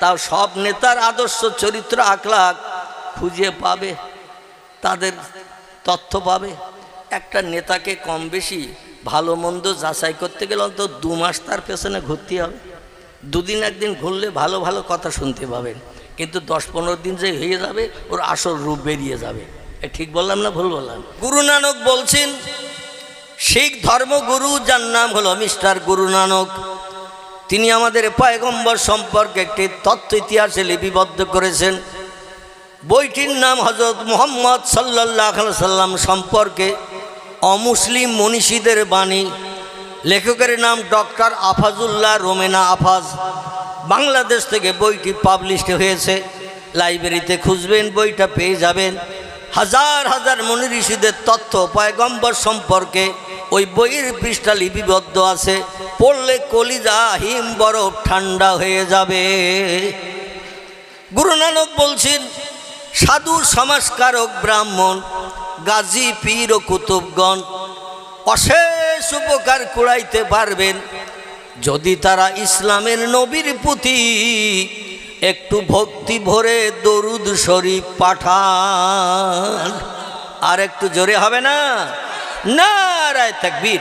তাও সব নেতার আদর্শ, চরিত্র, আখলাখ খুঁজে পাবে, তাদের তথ্য পাবে। একটা নেতাকে কম বেশি ভালো মন্দ যাচাই করতে গেলে অন্তত দু মাস তার পেছনে ঘুরতে হবে। দুদিন একদিন ঘুরলে ভালো ভালো কথা শুনতে পাবেন কিন্তু দশ পনেরো দিন যে হয়ে যাবে, ওর আসল রূপ বেরিয়ে যাবে। ঠিক বললাম না ভুল বললাম? গুরু নানক বলছেন, শিখ ধর্মগুরু যার নাম হলো মিস্টার গুরু নানক তিনি আমাদের পয়গম্বর সম্পর্কে একটি তথ্য ইতিহাসে লিপিবদ্ধ করেছেন। বইটির নাম হজরত মোহাম্মদ সাল্লাহ সাল্লাম সম্পর্কে অমুসলিম মনীষীদের বাণী। লেখকের নাম ডক্টর আফাজুল্লাহ রোমেনা আফাজ। বাংলাদেশ থেকে বইটি পাবলিশড হয়েছে। লাইব্রেরিতে খুঁজবেন, বইটা পেয়ে যাবেন। হাজার হাজার মনি ঋষিদের তথ্য পয়গম্বর সম্পর্কে ওই বইয়ের পৃষ্ঠা লিপিবদ্ধ আছে। পড়লে কলিজা হিম বরফ ঠান্ডা হয়ে যাবে। গুরু নানক বলছেন, সাধু সমাজকারক ব্রাহ্মণ, গাজী পীর ও কুতুবগণ, অশেষ উপকার কুড়াইতে পারবেন। যদি তারা ইসলামের নবীর পুঁথি একটু ভক্তি ভরে দরুদ শরীফ পাঠান। আর একটু জোরে হবে না? না রায় তাকবীর।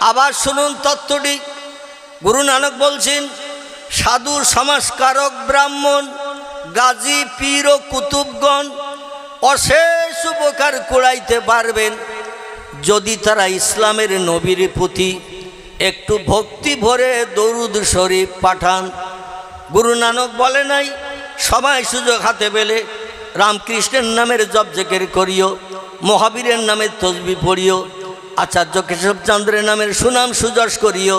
আবার শুনুন তত্ত্বটি। গুরু নানক বলছেন, সাধু, সমাজকারক, ব্রাহ্মণ, গাজী, পীর ও কুতুবগণ অশেষ উপকার কুড়াইতে পারবেন। যদি তারা ইসলামের নবীর প্রতি একটু ভক্তি ভরে দরুদ শরীফ পাঠান। গুরু নানক বলে নাই, সবাই সুযোগ হাতে পেলে রামকৃষ্ণের নামের জবজেকের করিও, মহাবীরের নামের তসবি পড়িও, আচার্য কেশবচন্দ্রের নামের সুনাম সুযশ করিও,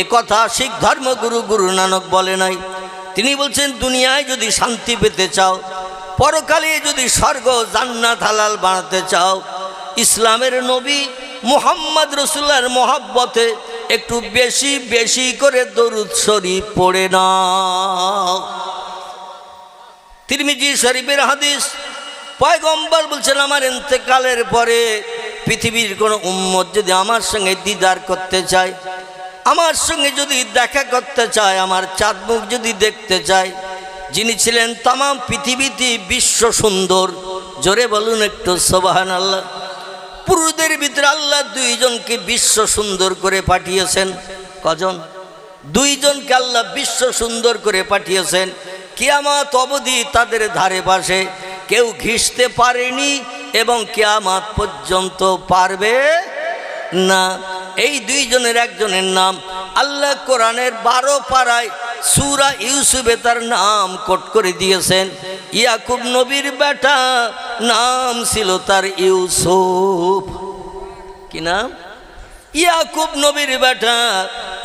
এ কথা শিখ ধর্মগুরু গুরু নানক বলে নাই। তিনি বলছেন, দুনিয়ায় যদি শান্তি পেতে চাও, পরকালে যদি স্বর্গ, জান্নাত, হালাল বানাতে চাও, ইসলামের নবী মোহাম্মদ রসুল্লার মহাব্বতে একটু বেশি বেশি করে দরুদ শরীফ পড়ে নাও। তিরমিজি শরীফের হাদিস, পয়গম্বর বলছেন, আমার ইন্তেকালের পরে পৃথিবীর কোনো উম্মত যদি আমার সঙ্গে দিদার করতে চায়, আমার সঙ্গে যদি দেখা করতে চায়, আমার চাঁদ মুখ যদি দেখতে চায়, যিনি ছিলেন তাম পৃথিবীতে বিশ্ব সুন্দর, জোরে বলুন একটু সোবাহান আল্লাহ পুরুষদের ভিতরে আল্লাহ দুইজনকে বিশ্ব সুন্দর করে পাঠিয়েছেন। কজন? দুইজনকে আল্লাহ বিশ্ব সুন্দর করে পাঠিয়েছেন। কিয়ামাত অবধি তাদের ধারে পাশে কেউ ঘিসতে পারেনি এবং কিয়ামাত পর্যন্ত পারবে না। এই দুইজনের একজনের নাম আল্লাহ কোরআনের বারো পাড়ায় সুরা ইউসুফে তার নাম কোট করে দিয়েছেন। ইয়াকুব নবীর বেটা নাম ছিল তার ইউসুফ। কি নাম? ইয়াকুব নবীর বেটা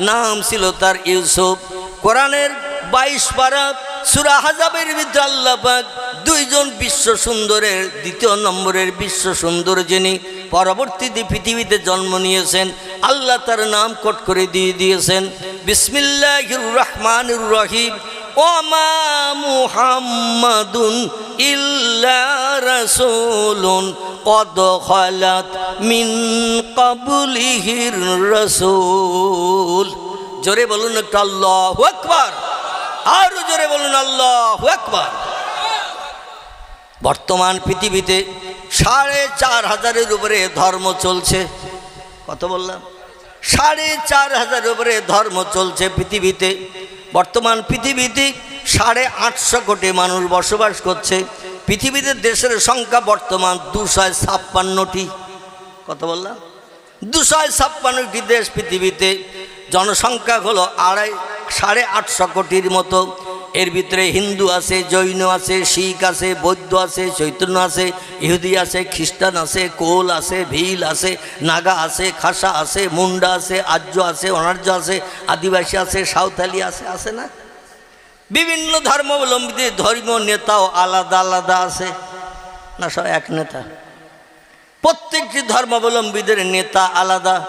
নাম ছিল তার ইউসুফ। কোরআনের বাইশ পারা সুরা হাজাবের ভিতরে আল্লাহ পাক দুইজন বিশ্ব সুন্দরের, দ্বিতীয় নম্বরের বিশ্ব সুন্দর যিনি পরবর্তীতে পৃথিবীতে জন্ম নিয়েছেন, আল্লাহ তার নাম কট করে দিয়ে দিয়েছেন বিসমিল্লাহ রহমান রহিম, ওমা মুহাম্মাদুন ইল্লা কদ খালাত মিন কাবলিহির রাসূল। জোরে বলুন একটা আল্লাহু আকবার। আরও জোরে বলুন, আল্লাহু একবার বর্তমান পৃথিবীতে সাড়ে চার হাজারের উপরে ধর্ম চলছে। কত বললাম? সাড়ে চার হাজারের উপরে ধর্ম চলছে পৃথিবীতে। বর্তমান পৃথিবীতে সাড়ে আটশো কোটি মানুষ বসবাস করছে। পৃথিবীতে দেশের সংখ্যা বর্তমান দুশো ছাপ্পান্নটি। কত বললাম? দুশো ছাপ্পান্নটি দেশ পৃথিবীতে জনসংখ্যা হলো আড়াই, সাড়ে আটশো কোটির মতো। এর ভিতরে হিন্দু আছে, জৈন আছে, শিখ আছে, বৌদ্ধ আছে, চৈতন্য আছে, ইহুদি আছে, খ্রিস্টান আছে, কোল আছে, ভিল আছে, নাগা আছে, খাসা আছে, মুন্ডা আছে, আর্য আছে, অনার্য আছে, আদিবাসী আছে সাঁওতালি আছে আছে না? বিভিন্ন ধর্মাবলম্বীদের ধর্মীয় নেতাও আলাদা আলাদা আছে। না, সব এক নেতা। প্রত্যেকটি ধর্মাবলম্বীদের নেতা আলাদা,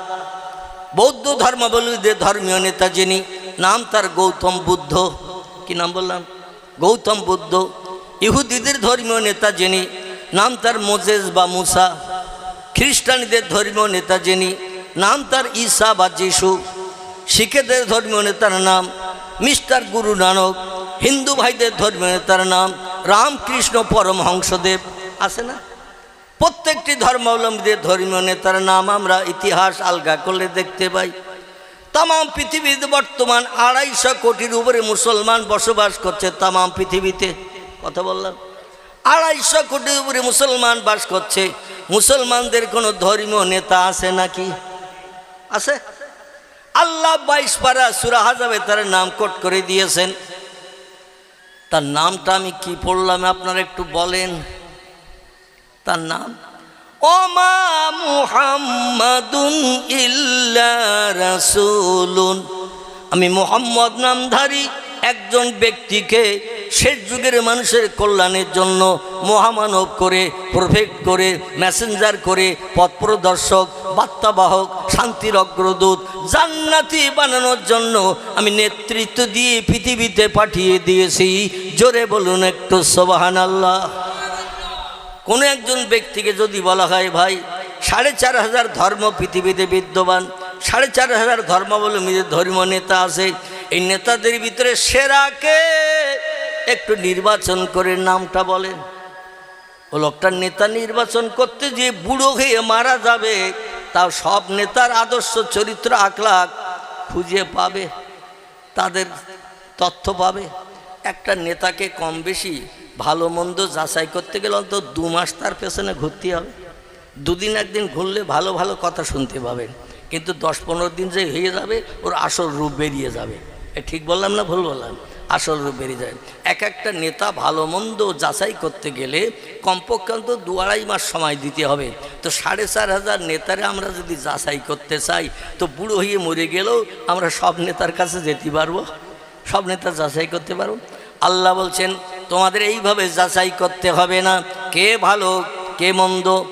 বৌদ্ধ ধর্মাবলম্বীদের ধর্মীয় নেতা যিনি, নাম তার গৌতম বুদ্ধ। কি নাম বললাম? গৌতম বুদ্ধ। ইহুদিদের ধর্মীয় নেতা যিনি, নাম তার মোজেস বা মুসা। খ্রিস্টানদের ধর্মীয় নেতা যিনি, নাম তার ঈসা বা যিশু। শিখেদের ধর্মীয় নেতার নাম মিস্টার গুরু নানক। হিন্দু ভাইদের ধর্মীয় নেতার নাম রামকৃষ্ণ পরমহংসদেব। আছে না? প্রত্যেকটি ধর্মাবলম্বীদের ধর্মীয় নেতার নাম আমরা ইতিহাস আলগা করলে দেখতে পাই। তাম পৃথিবীতে বর্তমান আড়াইশো কোটির উপরে মুসলমান বসবাস করছে তাম পৃথিবীতে। কথা বললাম। আড়াইশো কোটির উপরে মুসলমান বাস করছে। মুসলমানদের কোনো ধর্মীয় নেতা আছে নাকি? আছে। আল্লাহ বাইশ পারা সুরাহাজাবে তার নাম কোট করে দিয়েছেন। তার নামটা আমি কি পড়লাম আপনারা একটু বলেন। তার নাম। ওমা মুহাম্মাদুন ইল্লা রাসূলুন। আমি মোহাম্মদ নামধারী একজন ব্যক্তিকে শেষ যুগের মানুষের কল্যাণের জন্য মহামানব করে প্রফেক্ট করে মেসেঞ্জার করে পথপ্রদর্শক বার্তাবাহক, শান্তির অগ্রদূত, জান্নাতি বানানোর জন্য আমি নেতৃত্ব দিয়ে পৃথিবীতে পাঠিয়ে দিয়েছি। জোরে বলুন একটু সোবাহান আল্লাহ কোনো একজন ব্যক্তিকে যদি বলা হয়, ভাই, সাড়ে চার হাজার ধর্ম পৃথিবীতে বিদ্যমান, সাড়ে চার হাজার ধর্মাবলম্বীদের ধর্ম নেতা আছে, এই নেতাদের ভিতরে সেরাকে একটু নির্বাচন করে নামটা বলেন। ও লোকটার নেতা নির্বাচন করতে যে বুড়ো হয়ে মারা যাবে, তাও সব নেতার আদর্শ, চরিত্র, আখলাখ খুঁজে পাবে, তাদের তথ্য পাবে। একটা নেতাকে কম বেশি ভালো মন্দ যাচাই করতে গেলে অন্তত দু মাস তার পেছনে ঘুরতে হবে। দুদিন একদিন ঘুরলে ভালো ভালো কথা শুনতে পাবেন কিন্তু দশ পনেরো দিন যে হয়ে যাবে, ওর আসল রূপ বেরিয়ে যাবে। ঠিক বললাম না ভুল বললাম? আসল রূপ বেরিয়ে যায় এক একটা নেতা ভালো মন্দ যাচাই করতে গেলে কমপক্ষে অন্তত দু আড়াই মাস সময় দিতে হবে। তো সাড়ে চার হাজার নেতারে আমরা যদি যাচাই করতে চাই, তো বুড়ো হয়ে মরে গেলেও আমরা সব নেতার কাছে যেতে পারব। সব নেতা যাচাই করতে পারব। আল্লাহ বলছেন তোমাদের এইভাবে যাচাই করতে হবে না। কে ভালো, কে মন্দ?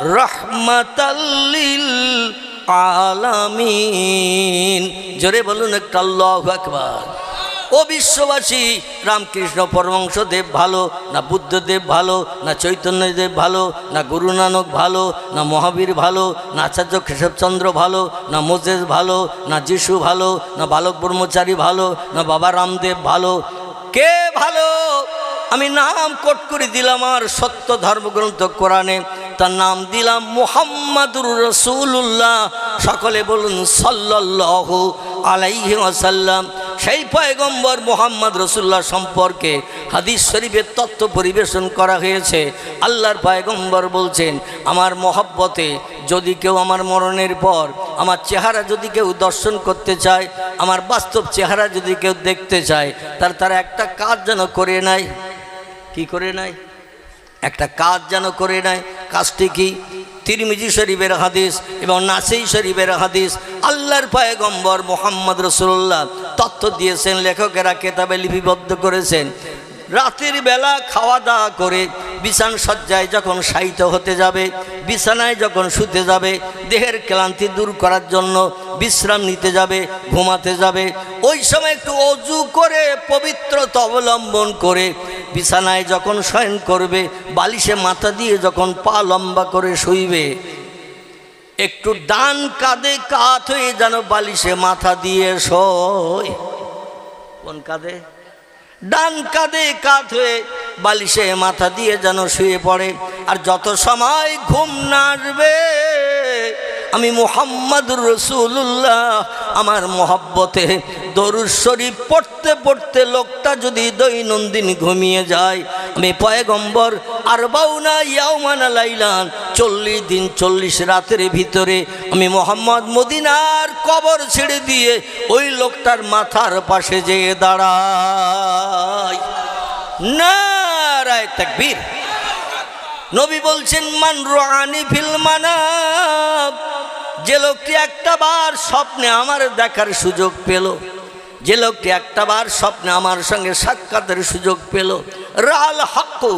রহমাতাল্লিল আলামিন। জোরে বলুন একটা আল্লাহ আকবার। ও বিশ্ববাসী, রামকৃষ্ণ পরমংশদেব ভালো, না বুদ্ধদেব ভালো, না চৈতন্যদেব ভালো, না গুরু নানক ভালো, না মহাবীর ভালো, না আচার্য কেশবচন্দ্র ভালো, না মোজেস ভালো, না যিশু ভালো, না বালক ব্রহ্মচারী ভালো, না বাবা রামদেব ভালো। কে ভালো? আমি নাম কোট করে দিলাম আর সত্য ধর্মগ্রন্থ কোরআনে, তার নাম দিলাম মুহাম্মাদুর রসুল্লাহ সকলে বলুন সাল্লাহ আলাইহি আসাল্লাম সেই পয়গম্বর মোহাম্মদ রসুল্লাহ সম্পর্কে হাদিস শরীফের তত্ত্ব পরিবেশন করা হয়েছে। আল্লাহর পয়গম্বর বলছেন, আমার মহব্বতে যদি কেউ আমার মরণের পর আমার চেহারা যদি কেউ দর্শন করতে চায়, আমার বাস্তব চেহারা যদি কেউ দেখতে চায়, তার, তারা একটা কাজ যেন করে নেয়। কি করে নেয়? একটা কাজ যেন করে নেয়। কাজটি কি? তিরমিজি শরীফের হাদিস এবং নাসেই শরীফের হাদিস। আল্লাহর পায়গম্বর মোহাম্মদ রসুল্লাহ তথ্য দিয়েছেন, লেখকেরা কেতাবে লিপিবদ্ধ করেছেন। রাতের বেলা খাওয়া দাওয়া করে বিছান সজ্জায় যখন শায়িত হতে যাবে, বিছানায় যখন শুতে যাবে, দেহের ক্লান্তি দূর করার জন্য বিশ্রাম নিতে যাবে, ঘুমাতে যাবে, ওই সময় একটু অজু করে পবিত্রতা অবলম্বন করে বিছানায় যখন শয়ন করবে, বালিশে মাথা দিয়ে যখন পা লম্বা করে শুইবে একটু ডান কাঁধে কাত হয়ে যেন বালিশে মাথা দিয়ে শোয়। কোন কাঁধে? ডান কাঁধে কাত হয়ে বালিশে মাথা দিয়ে যেন শুয়ে পড়ে। আর যত সময় ঘুম না আসবে, আমি মোহাম্মদ রসুল্লাহ আমার মহব্বতে দরুদ শরীফ পড়তে পড়তে লোকটা যদি দৈনন্দিন ঘুমিয়ে যায়, আমি পয়গম্বর আর বাউনা ইয়াউমানা লাইলান, চল্লিশ দিন চল্লিশ রাতের ভিতরে আমি মোহাম্মদ মদিনার কবর ছেড়ে দিয়ে ওই লোকটার মাথার পাশে যেয়ে দাঁড়াই। নারায় তাকবীর। নবী বলছেন, মান রানি ফিল যে লোকটি একটা বার স্বপ্নে আমার দেখার সুযোগ পেল। যে লোকটি একটাবার স্বপ্নে আমার সঙ্গে সাক্ষাতের সুযোগ পেল। রাল হাক্কু।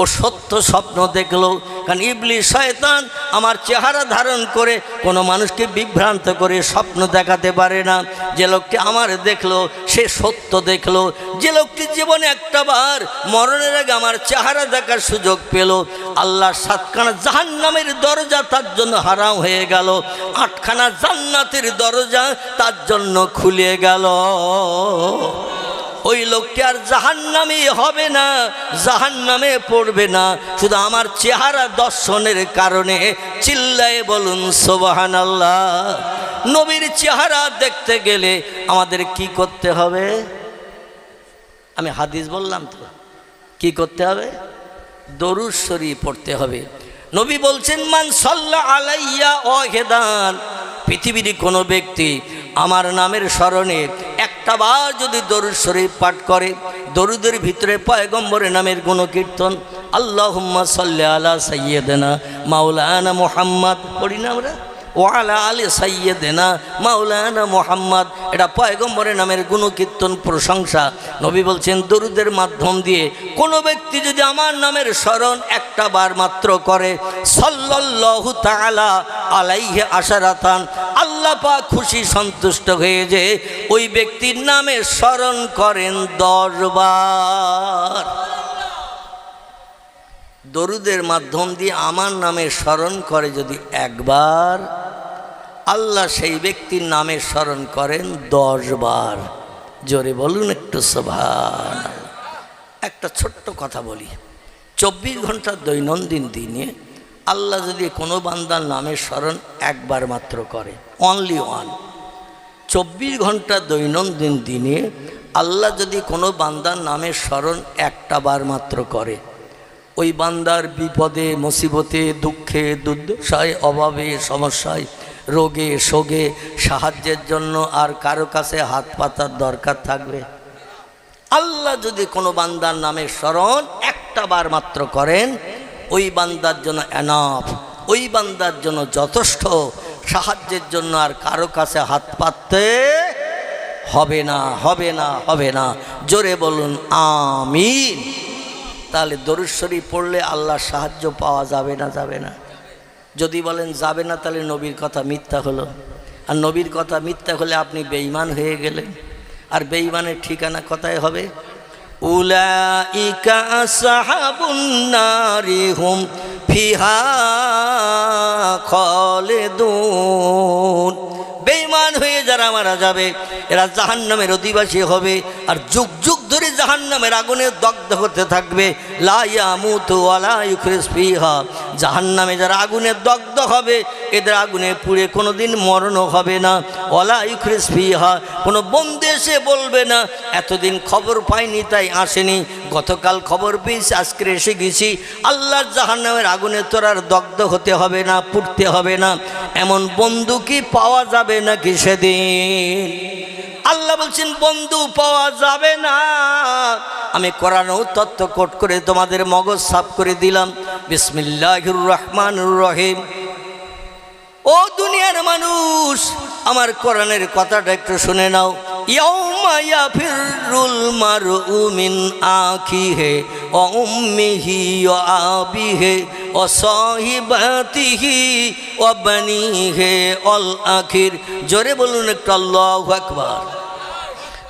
ও সত্য স্বপ্ন দেখল। কারণ ইবলি শয়তান আমার চেহারা ধারণ করে কোনো মানুষকে বিভ্রান্ত করে স্বপ্ন দেখাতে পারে না। যে লোকটি আমার দেখল, সে সত্য দেখল। যে লোকটি জীবনে একটা বার মরণের আগে আমার চেহারা দেখার সুযোগ পেল। আল্লাহ সাতখানা জাহান্নামের দরজা তার জন্য হারাম হয়ে গেল। আটখানা জান্নাতের দরজা তার জন্য খুলে গেল। ওই লোককে আর জাহান্নামে হবে না, জাহান্নামে পড়বে না। শুধু আমার চেহারা দর্শনের কারণে চিল্লায় বলুন সোবাহান আল্লাহ নবীর চেহারা দেখতে গেলে আমাদের কি করতে হবে? আমি হাদিস বললাম তো, কি করতে হবে? দরুদ পড়তে হবে। নবী বলছেন, মান সাল্লা আলাইয়া ও হেদান পৃথিবীর কোনো ব্যক্তি আমার নামের স্মরণে একটা বার যদি দরুদ শরীফ পাঠ করে, দরুদের ভিতরে পয়গম্বরের নামের গুণকীর্তন আল্লাহ সাল্লা আলা সৈয়দনা মাওলানা মোহাম্মদ, পড়ি না আমরা? ওয়ালা আলী সাইয়েদেনা মাওলানা মোহাম্মদ, এটা পয়গম্বরের নামের গুণকীর্তন প্রশংসা। নবী বলছেন, দরুদের মাধ্যম দিয়ে কোনো ব্যক্তি যদি আমার নামের স্মরণ একটা বার মাত্র করে, সল্লাল্লাহু তাআলা আলাইহে আশারাতান আল্লাহ পাক খুশি সন্তুষ্ট হয়ে যে ওই ব্যক্তির নামে স্মরণ করেন দরবার। দরুদের মাধ্যম দিয়ে আমার নামে স্মরণ করে যদি একবার, আল্লাহ সেই ব্যক্তির নামে স্মরণ করেন দশ বার জোরে বলুন একটু সভান একটা ছোট্ট কথা বলি। চব্বিশ ঘণ্টা দৈনন্দিন দিনে আল্লাহ যদি কোনো বান্দার নামে স্মরণ একবার মাত্র করে। অনলি ওয়ান চব্বিশ ঘণ্টা দৈনন্দিন দিনে আল্লাহ যদি কোনো বান্দার নামে স্মরণ একটা বার মাত্র করে, ওই বান্দার বিপদে, মুসিবতে, দুঃখে, দুর্দশায়, অভাবে, সমস্যায়, রোগে শোগে সাহায্যের জন্য আর কারও কাছে হাত পাতার দরকার থাকবে? আল্লাহ যদি কোনো বান্দার নামে স্মরণ একটা বার মাত্র করেন, ওই বান্দার জন্য এনাফ ওই বান্দার জন্য যথেষ্ট, সাহায্যের জন্য আর কারও কাছে হাত পাততে হবে না হবে না হবে না। জোরে বলুন, আমিন। তাহলে দরুশ্বরী পড়লে আল্লাহর সাহায্য পাওয়া যাবে না যাবে না? যদি বলেন যাবে না, তাহলে নবীর কথা মিথ্যা হলো। আর নবীর কথা মিথ্যা হলে আপনি বেঈমান হয়ে গেলেন। আর বেঈমানের ঠিকানা কথায় হবে? উলাইকা আসহাবুন নারি হুম ফিহা খালিদুন। বেঈমান হয়ে যারা মারা যাবে, এরা জাহান্নামের অধিবাসী হবে আর যুগ যুগ ধরে জাহান্নামের আগুনে দগ্ধ হতে থাকবে। লাইয়ামুতু ওয়ালা ইউখরিস ফিহা। জাহান্নামে যারা আগুনে দগ্ধ হবে, এদের আগুনে পুড়ে কোনো দিন মরণও হবে না। ওয়ালা ইউখরিস ফিহা, কোনো বন্ধু এসে বলবে না, এতদিন খবর পাইনি, তাই আসেনি। গতকাল খবর পেয়েছি, আজকে এসে গেছি। আল্লাহর জাহান্নামের আগুনে তোর আর দগ্ধ হতে হবে না, পুড়তে হবে না। এমন বন্ধু কি পাওয়া যাবে নাকি সেদিন? আল্লাহ বলছেন, বন্ধু, পাওয়া যাবে না। আমি কোরআনও তত্ত্ব কোট করে তোমাদের মগজ সাফ করে দিলাম। বিসমিল্লাহির রহমানুর রহিম। ও দুনিয়ার মানুষ, আমার কোরআনের কথাটা একটু শুনে নাও। মিন ওয়া আবিহি, ওয়া সাহিবাতিহি ওয়া বানিহি অল জোরে বলুন একটু আল্লাহু আকবার।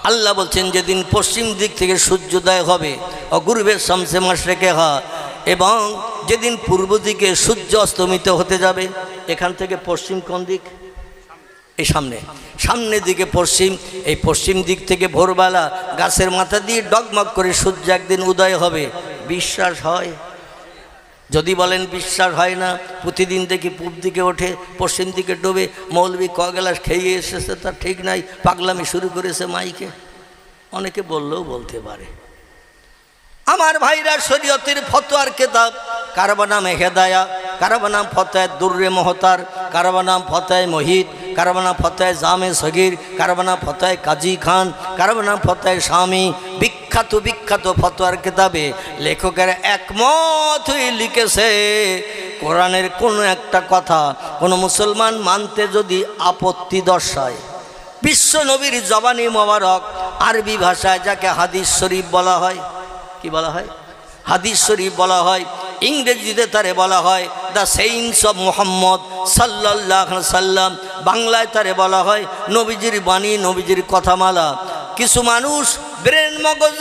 আল্লাহ বলছেন, যেদিন পশ্চিম দিক থেকে সূর্যোদয় হবে অগুরুবের শামসে মাস রেখে হা, এবং যেদিন পূর্ব দিকে সূর্য অস্তমিত হতে যাবে, এখান থেকে পশ্চিম কোন দিক? এই সামনে। সামনের দিকে পশ্চিম, এই পশ্চিম দিক থেকে ভোরবেলা গাছের মাথা দিয়ে ডগমগ করে সূর্য একদিন উদয় হবে। বিশ্বাস হয়? যদি বলেন বিশ্বাস হয় না, প্রতিদিন দেখি পূব দিকে ওঠে, পশ্চিম দিকে ডোবে মৌলবি ক গ্লাস খেয়ে এসেছে তার ঠিক নাই, পাগলামি শুরু করেছে মাইকে। অনেকে বললেও বলতে পারে। আমার ভাইরা শরীয়তের ফতোয়ার কেতাব, কারবা নাম হেদায়া, কারবা নাম ফতোয় দুর্রে মহতার, কারবা নাম ফতোয় মহিত কারবা নাম ফতোয় জামে সগির কারবা নাম ফতোয় কাজী খান কারবা নাম ফতোয় স্বামী, বিখ্যাত বিখ্যাত ফতোয়ার কেতাবে লেখকের একমত হয়ে লিখেছে, কোরআনের কোনো একটা কথা কোনো মুসলমান মানতে যদি আপত্তি দর্শায়, বিশ্ব নবীর জবানি মোবারক আরবি ভাষায় যাকে হাদিস শরীফ বলা হয়, কি বলা হয়? হাদিস শরীফ বলা হয়, ইংরেজিতে তারে বলা হয় দ্য সেইন্স অব মোহাম্মদ সাল্লাহ সাল্লাম বাংলায় তারে বলা হয় নবীজির বাণী, নবীজির কথামালা। কিছু মানুষ ব্রেন মগজ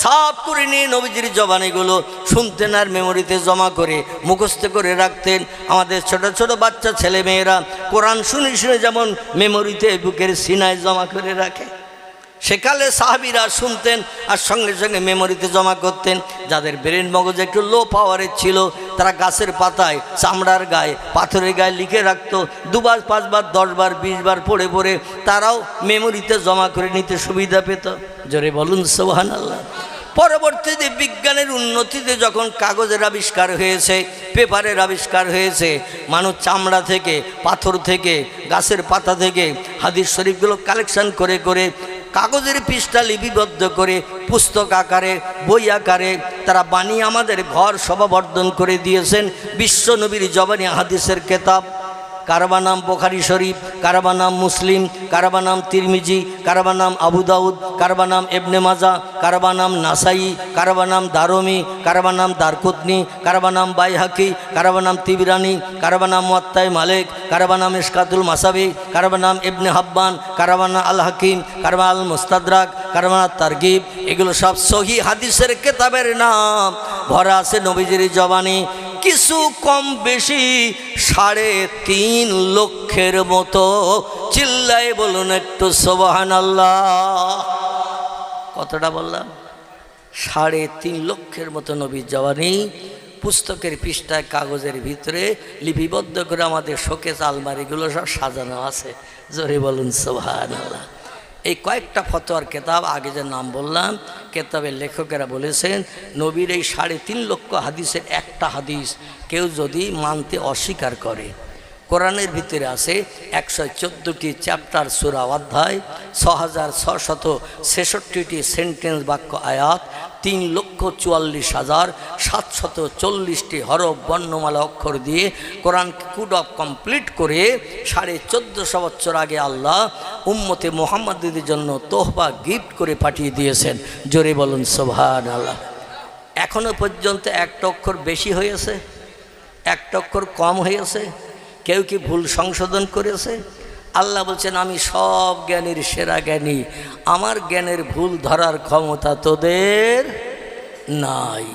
সাফ করে নিয়ে নবীজির জবানিগুলো শুনতেন আর মেমোরিতে জমা করে মুখস্থ করে রাখতেন। আমাদের ছোট ছোট বাচ্চা ছেলে মেয়েরা কোরআন শুনে শুনে যেমন মেমোরিতে বুকের সিনায় জমা করে রাখে, সেকালে সাহাবিরা শুনতেন আর সঙ্গে সঙ্গে মেমোরিতে জমা করতেন। যাদের ব্রেন মগজ একটু লো পাওয়ারের ছিল তারা গাছের পাতায়, চামড়ার গায়ে, পাথরের গায়ে লিখে রাখতো, দুবার, পাঁচবার, দশবার, বিশবার পড়ে পড়ে তারাও মেমোরিতে জমা করে নিতে সুবিধা পেত। জোরে বলুন সোহান আল্লাহ পরবর্তীতে বিজ্ঞানের উন্নতিতে যখন কাগজের আবিষ্কার হয়েছে, পেপারের আবিষ্কার হয়েছে, মানুষ চামড়া থেকে, পাথর থেকে, গাছের পাতা থেকে হাদিস শরীফগুলো কালেকশন করে করে কাগজের পৃষ্ঠা লিপিবদ্ধ করে পুস্তক আকারে, বই আকারে তারা বানিয়ে আমাদের ঘর সভাবর্ধন করে দিয়েছেন। বিশ্বনবীর জবানী জবানি হাদিসের কেতাব। কারবা নাম বোখারি শরীফ কারবা নাম মুসলিম কারবা নাম তিরমিজি কারবা নাম আবু দাউদ কারবা নাম এবনে মাজা কারবা নাম নাসাই কারবা নাম দারমি কারবা নাম দারকুতনি কারবা নাম বাইহাকি কারবা নাম তিবিরানি কারবা নাম মোয়াত্তাই মালিক কারবা নাম ইসকাতুল মাসাবি কারবা নাম ইবনে হাব্বান কারবা নাম আল হাকিম কারবা আল মুস্তাদরাক কারবা নাম তারগিব এগুলো সব সহি হাদিসের কেতাবের নাম ভরা আছে নবীজির জবানি কিছু কম বেশি সাড়ে তিন লক্ষের মতো। চিল্লাই বলুন একটু সোবাহান আল্লাহ কতটা বললাম, সাড়ে তিন লক্ষের মতো নবীর জওয়ানি পুস্তকের পৃষ্ঠায়, কাগজের ভিতরে লিপিবদ্ধ করে আমাদের শোকেস আলমারিগুলো সব সাজানো আছে। জোরে বলুন সোহান আল্লাহ এই কয়েকটা ফতোয়ার কেতাব আগে যে নাম বললাম, কেতাবের লেখকেরা বলেছেন, নবীর এই সাড়ে তিন লক্ষ হাদিসের একটা হাদিস কেউ যদি মানতে অস্বীকার করে। কোরআনের ভিতরে আছে একশো চোদ্দোটি চ্যাপ্টার সুরা অধ্যায় ছ হাজার ছশত ছেষট্টিটি সেন্টেন্স বাক্য আয়াত তিন লক্ষ চুয়াল্লিশ হাজার সাতশত চল্লিশটি হরফ বর্ণমালা অক্ষর দিয়ে কোরআন কুড অফ কমপ্লিট করে সাড়ে চোদ্দোশো বছর আগে আল্লাহ উম্মতে মোহাম্মদের জন্য তোহবা গিফট করে পাঠিয়ে দিয়েছেন। জোরে বলুন সোভান আল্লাহ এখনও পর্যন্ত একটা অক্ষর বেশি হয়েছে, একটা অক্ষর কম হয়েছে, কেউ কি ভুল সংশোধন করেছে? আল্লাহ বলছেন আমি সব জ্ঞানীর সেরা জ্ঞানী। আমার জ্ঞানের ভুল ধরার ক্ষমতা তোদের নাই।